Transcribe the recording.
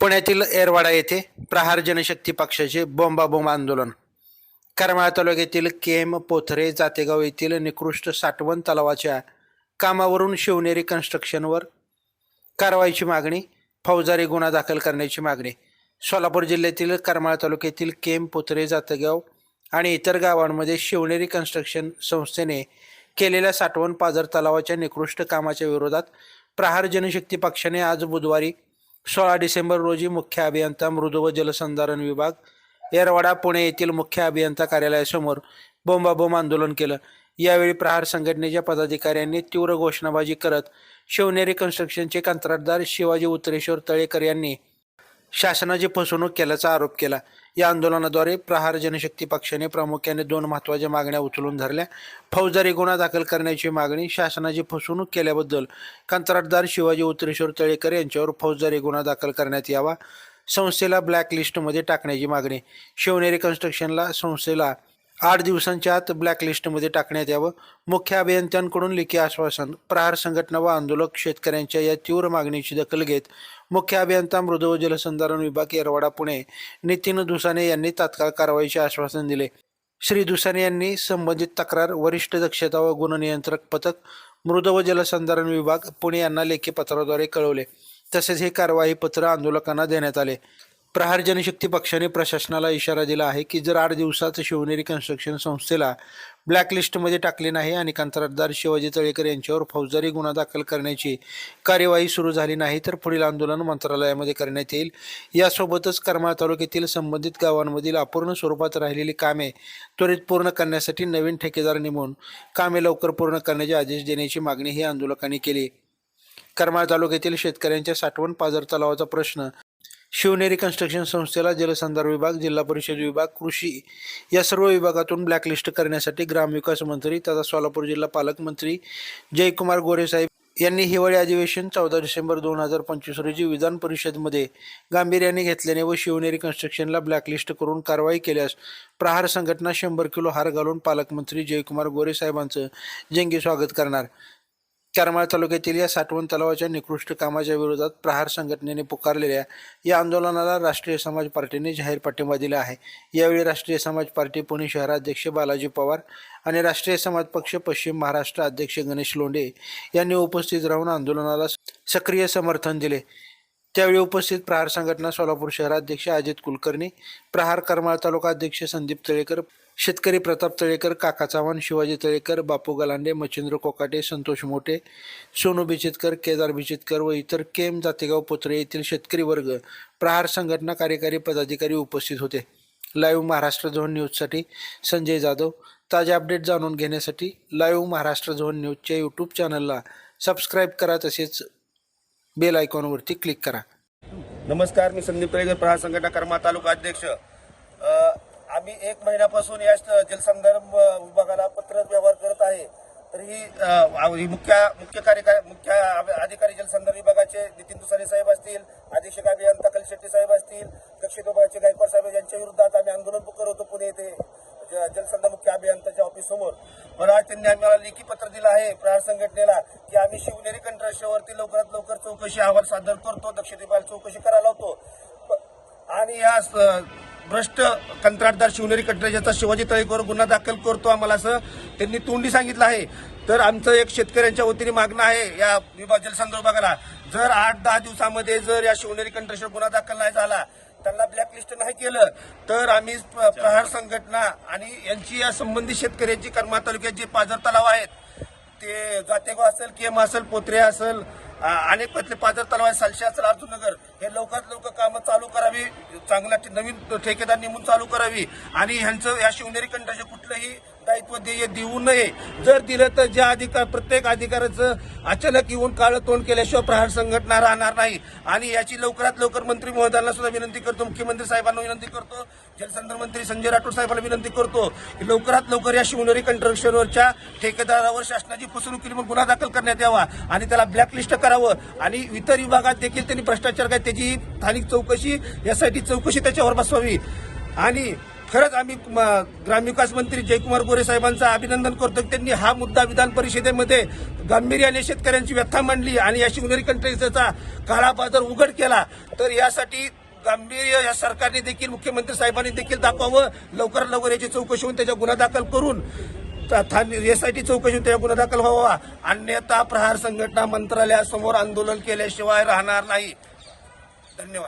पुण्यातील एरवाडा येथे प्रहार जनशक्ती पक्षाचे बोंबाबोंब आंदोलन. करमाळा तालुक्यातील केम पोथरे जातेगाव येथील निकृष्ट साठवण तलावाच्या कामावरून शिवनेरी कन्स्ट्रक्शनवर कारवाईची मागणी फौजदारी गुन्हा दाखल करण्याची मागणी. सोलापूर जिल्ह्यातील करमाळा तालुक्यातील केम पोथरे जातेगाव आणि इतर गावांमध्ये शिवनेरी कन्स्ट्रक्शन संस्थेने केलेल्या साठवण पाझर तलावाच्या निकृष्ट कामाच्या विरोधात प्रहार जनशक्ती पक्षाने आज बुधवारी सोळा डिसेंबर रोजी मुख्य अभियंता मृदू व जलसंधारण विभाग येरवाडा पुणे येथील मुख्य अभियंता कार्यालयासमोर बोंबाबोंब आंदोलन केलं. यावेळी प्रहार संघटनेच्या पदाधिकाऱ्यांनी तीव्र घोषणाबाजी करत शिवनेरी कन्स्ट्रक्शनचे कंत्राटदार शिवाजी उतरेश्वर तळेकर यांनी शासनाची फसवणूक केल्याचा आरोप केला. या आंदोलनाद्वारे प्रहार जनशक्ती पक्षाने प्रामुख्याने दोन महत्त्वाच्या मागण्या उचलून धरल्या. फौजदारी गुन्हा दाखल करण्याची मागणी शासनाची फसवणूक केल्याबद्दल कंत्राटदार शिवाजी उतरेश्वर तळेकर यांच्यावर फौजदारी गुन्हा दाखल करण्यात यावा संस्थेला ब्लॅक लिस्टमध्ये टाकण्याची मागणी शिवनेरी कन्स्ट्रक्शनला संस्थेला आठ दिवसांच्या आत ब्लॅकलिस्टमध्ये टाकण्यात यावं. मुख्य अभियंत्यांकडून लेखी आश्वासन प्रहार संघटना व आंदोलक शेतकऱ्यांच्या या तीव्र मागणीची दखल घेत मुख्य अभियंता मृद व जलसंधारण विभाग येरवाडा पुणे नितीन दुसाने यांनी तात्काळ कारवाईचे आश्वासन दिले. श्री दुसाने यांनी संबंधित तक्रार वरिष्ठ दक्षता व गुणनियंत्रक पथक मृद व जलसंधारण विभाग पुणे यांना लेखी पत्राद्वारे कळवले. तसेच हे कारवाई पत्र आंदोलकांना देण्यात आले. प्रहार जनशक्ती पक्षाने प्रशासनाला इशारा दिला आहे की जर आठ दिवसात शिवनेरी कन्स्ट्रक्शन संस्थेला ब्लॅकलिस्टमध्ये टाकले नाही आणि कंत्राटदार शिवाजी तळेकर यांच्यावर फौजदारी गुन्हा दाखल करण्याची कार्यवाही सुरू झाली नाही तर पुढील आंदोलन मंत्रालयामध्ये करण्यात येईल. यासोबतच करमाळ तालुक्यातील संबंधित गावांमधील अपूर्ण स्वरूपात राहिलेली कामे त्वरित पूर्ण करण्यासाठी नवीन ठेकेदार नेमून कामे लवकर पूर्ण करण्याचे आदेश देण्याची मागणी ही आंदोलकांनी केली. करमाळ तालुक्यातील शेतकऱ्यांच्या साठवण पाझर तलावाचा प्रश्न शिवनेरी कन्स्ट्रक्शन संस्थेला जलसंधार विभाग जिल्हा परिषद विभाग कृषी या सर्व विभागातून ब्लॅकलिस्ट करण्यासाठी ग्रामविकास मंत्री तथा सोलापूर जिल्हा पालकमंत्री जयकुमार गोरेसाहेब यांनी हिवाळी अधिवेशन चौदा डिसेंबर दोन हजार पंचवीस रोजी विधान परिषदमध्ये गांभीर्याने घेतल्याने व शिवनेरी कन्स्ट्रक्शनला ब्लॅकलिस्ट करून कारवाई केल्यास प्रहार संघटना शंभर किलो हार घालून पालकमंत्री जयकुमार गोरेसाहेबांचं जंगी स्वागत करणार. करमाळ तालुक्यातील या साठवण तलावाच्या निकृष्ट कामाच्या विरोधात प्रहार संघटनेने पुकारलेल्या या आंदोलनाला राष्ट्रीय समाज पार्टीने जाहीर पाठिंबा दिला आहे. यावेळी राष्ट्रीय समाज पार्टी पुणे शहराध्यक्ष बालाजी पवार आणि राष्ट्रीय समाज पक्ष पश्चिम महाराष्ट्र अध्यक्ष गणेश लोंढे यांनी उपस्थित राहून आंदोलनाला सक्रिय समर्थन दिले. त्यावेळी उपस्थित प्रहार संघटना सोलापूर शहराध्यक्ष अजित कुलकर्णी प्रहार करमाळ तालुका अध्यक्ष संदीप तळेकर शेतकरी प्रताप तळेकर काका चव्हाण शिवाजी तळेकर बापू गलांडे मच्छिंद्र कोकाटे संतोष मोठे सोनू बिचितकर केदार बिचितकर व इतर केम जातेगाव पोत्रे येथील शेतकरी वर्ग प्रहार संघटना कार्यकारी पदाधिकारी उपस्थित होते. लाईव्ह महाराष्ट्र झोन न्यूजसाठी संजय जाधव. ताजे अपडेट जाणून घेण्यासाठी लाईव्ह महाराष्ट्र झोन न्यूजच्या यूट्यूब चॅनलला सबस्क्राईब करा तसेच बेल आयकॉनवरती क्लिक करा. नमस्कार मी संदीप तळेकर प्रहार संघटना कर्मा तालुका अध्यक्ष. आम्ही एक महिन्यापासून या जलसंधारण विभागाला पत्र व्यवहार करत आहे. तर ही मुख्य मुख्य कार्यकारी मुख्य अधिकारी जलसंधारण विभागाचे नितीन दुसारे साहेब असतील अधीक्षक अभियंता कल शेट्टी साहेब असतील दक्षिण विभागाचे गायकवाड साहेब यांच्या विरोधात आम्ही आंदोलन करत होतो पुणे येथे ज- जलसंधारण मुख्य अभियंताच्या ऑफिस समोर पण आज त्यांनी आम्हाला लेखी पत्र दिलं आहे प्रहार संघटनेला की आम्ही शिवनेरी कंट्रस्टवरती लवकरात लवकर चौकशी अहवाल सादर करतो दक्षिण विभाग चौकशी करायला होतो प- आणि या भ्रष्ट कंत्राटदार शिवनेरी कंत्राटाचा शिवाजी तळेकर गुन्हा दाखल करतो आम्हाला असं त्यांनी तोंडी सांगितलं आहे. तर आमचं एक शेतकऱ्यांच्या वतीने मागणं आहे या विभाग जलसंधारण विभागाला जर आठ दहा दिवसामध्ये जर या शिवनेरी कंत्राटवर गुन्हा दाखल नाही झाला त्यांना ब्लॅकलिस्ट नाही केलं तर आम्ही प्रहार संघटना आणि यांची या संबंधित शेतकऱ्यांची कर्मा तालुक्यात जे पाझर तलाव आहेत ते जातेगाव असेल केम असेल पोत्रे असेल अनेक पतले पाजर तलाव आहे सालशे असेल अर्जुननगर. हे लवकरात लवकर कामं चालू करावी. चांगला नवीन ठेकेदार नेमून चालू करावी. आणि ह्यांचं या शिवनेरी कंठाचे कुठलंही दायित्व देय देऊ नये. जर दिलं तर ज्या अधिकार प्रत्येक अधिकाराचं अचानक येऊन काळं तोंड केल्याशिवाय प्रहार संघटना राहणार नाही. आणि याची लवकरात लवकर मंत्री महोदयांना सुद्धा विनंती करतो मुख्यमंत्री साहेबांना विनंती करतो जलसंधारण मंत्री संजय राठोड साहेबांना विनंती करतो की लवकरात लवकर या शिवनेरी कंट्रक्शनवरच्या ठेकेदारावर शासनाची फसवणूक केली म्हणून गुन्हा दाखल करण्यात यावा आणि त्याला ब्लॅकलिस्ट करावं. आणि इतर विभागात देखील त्यांनी भ्रष्टाचार काय त्याची स्थानिक चौकशी यासाठी चौकशी त्याच्यावर बसवावी. आणि खरंच आम्ही म, ग्रामविकास मंत्री जयकुमार गोरे साहेबांचं अभिनंदन करतो की त्यांनी हा मुद्दा विधान परिषदेमध्ये गांभीर्याने शेतकऱ्यांची व्यथा मांडली आणि या शिवनेरी कंट्रेसचा काळा बाजार उघड केला. तर यासाठी गांभीर्य या सरकारने देखील मुख्यमंत्री साहेबांनी देखील दाखवावं. लवकरात लवकर याची चौकशी होऊन त्याच्या गुन्हा दाखल करून एसआयटी चौकशी होऊन त्याच्या गुन्हा दाखल व्हावा. अन्यथा प्रहार संघटना मंत्रालयासमोर आंदोलन केल्याशिवाय राहणार नाही. धन्यवाद.